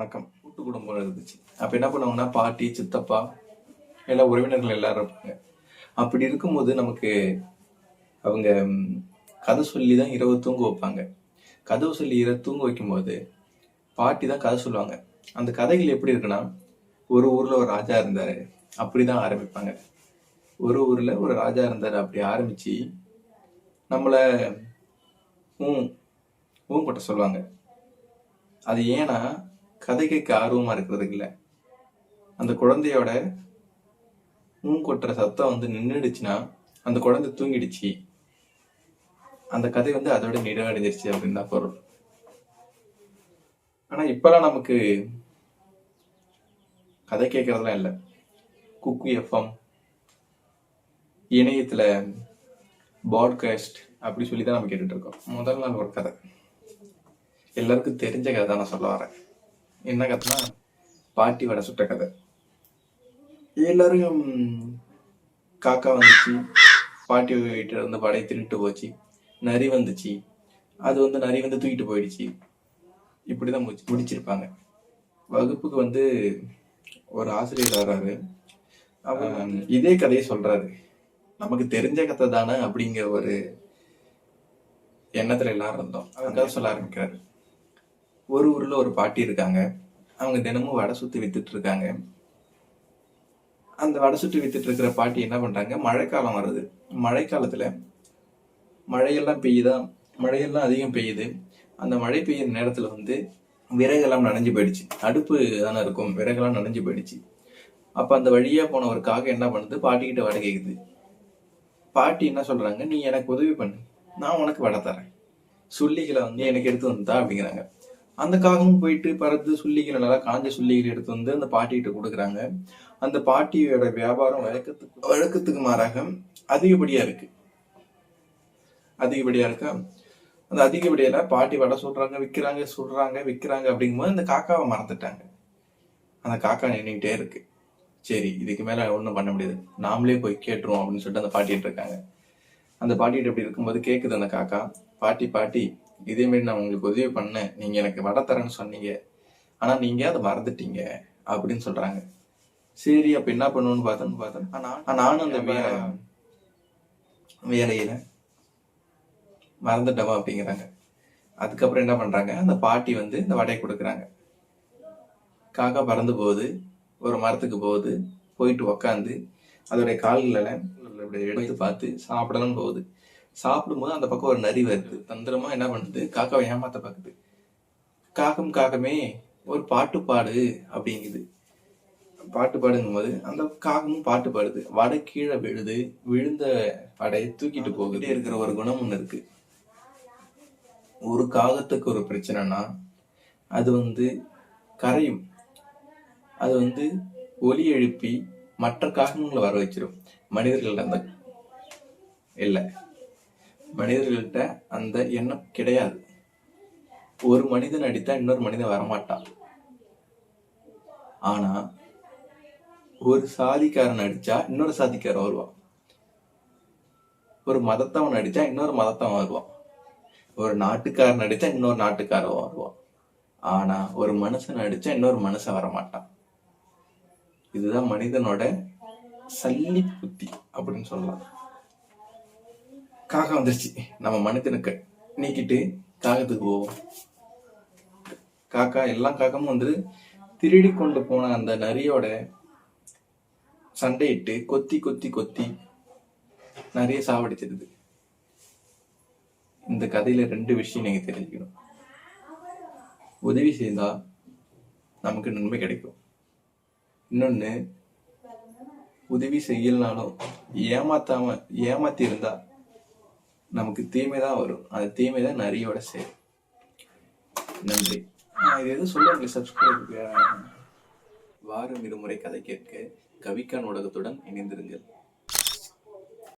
வணக்கம். கூட்டு குடும்பம் இருந்துச்சு. அப்போ என்ன பண்ணுவாங்கன்னா பாட்டி சித்தப்பா எல்லா உறவினர்கள் எல்லாரும் இருப்பாங்க. அப்படி இருக்கும்போது நமக்கு அவங்க கதை சொல்லி தான் இரவு தூங்க வைப்பாங்க. கதவு சொல்லி இரவு தூங்க வைக்கும்போது பாட்டி தான் கதை சொல்லுவாங்க. அந்த கதைகள் எப்படி இருக்குன்னா ஒரு ஊரில் ஒரு ராஜா இருந்தாரு. அப்படிதான் ஆரம்பிப்பாங்க. ஒரு ஊரில் ஒரு ராஜா இருந்தார். அப்படி ஆரம்பித்து நம்மளை ஊம் ஊம் கொட்ட சொல்லுவாங்க. அது ஏன்னா கதை கேட்க ஆர்வமா இருக்கிறதுக்கு இல்லை. அந்த குழந்தையோட மூன் கொட்டுற சத்தம் வந்து நின்றுடுச்சுன்னா அந்த குழந்தை தூங்கிடுச்சு. அந்த கதை வந்து அதோட நிறைவடைஞ்சிருச்சு அப்படின்னு தான் பொருள். ஆனா இப்பெல்லாம் நமக்கு கதை கேட்கறதுலாம் இல்லை. குக்கு எஃப்எம் இணையத்துல பாட்காஸ்ட் அப்படி சொல்லி தான் நம்ம கேட்டுட்டு இருக்கோம். முதல் நாள் ஒரு கதை. எல்லாருக்கும் தெரிஞ்ச கதை தான் நான் சொல்ல வரேன். என்ன கதைனா பாட்டி வடை சுட்ட கதை. எல்லாரும் காக்கா வந்துச்சு பாட்டி வீட்டுல இருந்து வடையை திருட்டு போச்சு நரி வந்துச்சு. அது வந்து நரி வந்து தூக்கிட்டு போயிடுச்சு. இப்படிதான் முடிச்சு முடிச்சிருப்பாங்க. வகுப்புக்கு வந்து ஒரு ஆசிரியர் வர்றாரு அவர் இதே கதையை சொல்றாரு. நமக்கு தெரிஞ்ச கதை தானே அப்படிங்கிற ஒரு எண்ணத்துல எல்லாரும் இருந்தோம். கதை சொல்ல ஆரம்பிக்கிறாரு. ஒரு ஊர்ல ஒரு பாட்டி இருக்காங்க. அவங்க தினமும் வடை சுத்தி வித்துட்டு இருக்காங்க. அந்த வடை சுத்தி வித்துட்டு இருக்கிற பாட்டி என்ன பண்றாங்க? மழைக்காலம் வருது. மழைக்காலத்துல மழையெல்லாம் பெய்யுதா? மழையெல்லாம் அதிகம் பெய்யுது. அந்த மழை பெய்யுற நேரத்துல வந்து விறகெல்லாம் நனைஞ்சு போயிடுச்சு. அடுப்பு தானே இருக்கும். விறகெல்லாம் நனைஞ்சு போயிடுச்சு. அப்ப அந்த வழியா போன ஒரு காக என்ன பண்ணுது? பாட்டிக்கிட்ட வடை கேக்குது. பாட்டி என்ன சொல்றாங்க? நீ எனக்கு உதவி பண்ணு. நான் உனக்கு வடை தரேன். சொல்லிகளை வந்து எனக்கு எடுத்து வந்தா அப்படிங்கிறாங்க. அந்த காகமும் போயிட்டு பறந்து சுள்ளிகளை நல்லா காஞ்ச சுள்ளிகளை எடுத்து வந்து அந்த பாட்டிகிட்ட கொடுக்குறாங்க. அந்த பாட்டியோட வியாபாரம் வழக்கத்துக்கு வழக்கத்துக்கு மாறாக அதிகப்படியா இருக்கு. அதிகப்படியா இருக்கா? அந்த அதிகப்படியால பாட்டி வடை சொல்றாங்க விற்கிறாங்க சொல்றாங்க விற்கிறாங்க அப்படிங்கும்போது அந்த காக்காவை மறந்துட்டாங்க. அந்த காக்கா நின்றுகிட்டே இருக்கு. சரி இதுக்கு மேல ஒன்றும் பண்ண முடியாது. நாமளே போய் கேட்டுருவோம் அப்படின்னு சொல்லிட்டு அந்த பாட்டிட்டு இருக்காங்க. அந்த பாட்டிகிட்ட இப்படி இருக்கும்போது கேட்குது அந்த காக்கா. பாட்டி பாட்டி இதே மாதிரி நான் உங்களுக்கு உதவி பண்ணேன். நீங்க எனக்கு வடை தரேன்னு சொன்னீங்க. ஆனா நீங்க அதை மறந்துட்டீங்க? அப்படின்னு சொல்றாங்க. சரி அப்ப என்ன பண்ணுவோம்னு பார்த்தோன்னு பார்த்தேன் ஆனா நானும் அந்த வே- வேலையில மறந்துட்டவா அப்படிங்கிறாங்க. அதுக்கப்புறம் என்ன பண்றாங்க? அந்த பாட்டி வந்து இந்த வடையை கொடுக்குறாங்க. காக்கா பறந்து போகுது. ஒரு மரத்துக்கு போகுது. போயிட்டு உக்காந்து அதோடைய கால்களை எடுத்து பார்த்து சாப்பிடலாம் போகுது. சாப்பிடும்போது அந்த பக்கம் ஒரு நரி வருது. தந்திரமா என்ன பண்ணுது? காக்காவை ஏமாத்த பார்க்குது. காக்கம் காக்கமே ஒரு பாட்டு பாடு அப்படிங்குது. பாட்டு பாடுங்கும் போது அந்த காகமும் பாட்டு பாடுது. வடை கீழே விழுது. விழுந்த வடையை தூக்கிட்டு போகுது. இருக்கிற ஒரு குணம் ஒண்ணு இருக்கு. ஒரு காகத்துக்கு ஒரு பிரச்சனைனா அது வந்து கரையும். அது வந்து ஒலி எழுப்பி மற்ற காகங்களை வர வச்சிரும். மனிதர்கள்ட்ட அந்த இல்லை. மனிதர்கள்ட்ட அந்த எண்ணம் கிடையாது. ஒரு மனிதன் அடித்தா இன்னொரு மனிதன் வரமாட்டான். ஆனா ஒரு சாதிக்காரன் அடிச்சா இன்னொரு சாதிக்காரன் வருவான். ஒரு மதத்தவன் அடிச்சா இன்னொரு மதத்தவன் வருவான். ஒரு நாட்டுக்காரன் அடிச்சா இன்னொரு நாட்டுக்காரன் வருவான். ஆனா ஒரு மனுஷன் அடிச்சா இன்னொரு மனுஷன் வரமாட்டான். இதுதான் மனிதனோட சல்லி புத்தி அப்படின்னு சொல்லலாம். காக்கா வந்துருச்சு. நம்ம மனிதனுக்கு நீக்கிட்டு காகத்துக்கு போவோம். காக்கா எல்லா காக்கமும் வந்து திருடி கொண்டு போன அந்த நரியோட சண்டையிட்டு கொத்தி கொத்தி கொத்தி நிறைய சாவடிச்சிருது. இந்த கதையில ரெண்டு விஷயம் நீங்க தெரிஞ்சுக்கணும். உதவி செய்தா நமக்கு நன்மை கிடைக்கும். இன்னொன்னு உதவி செய்யலனாலும் ஏமாத்தாம ஏமாத்தி இருந்தா நமக்கு தீமை தான் வரும். அந்த தீமை தான் நரியோட சேரும் நன்றி. நான் இது எதுவும் சொல்லுங்க சப்ஸ்கிரைப் வாரம் இருமுறை கதை கேட்க கவிக்கான் ஊடகத்துடன் இணைந்திருங்கள்.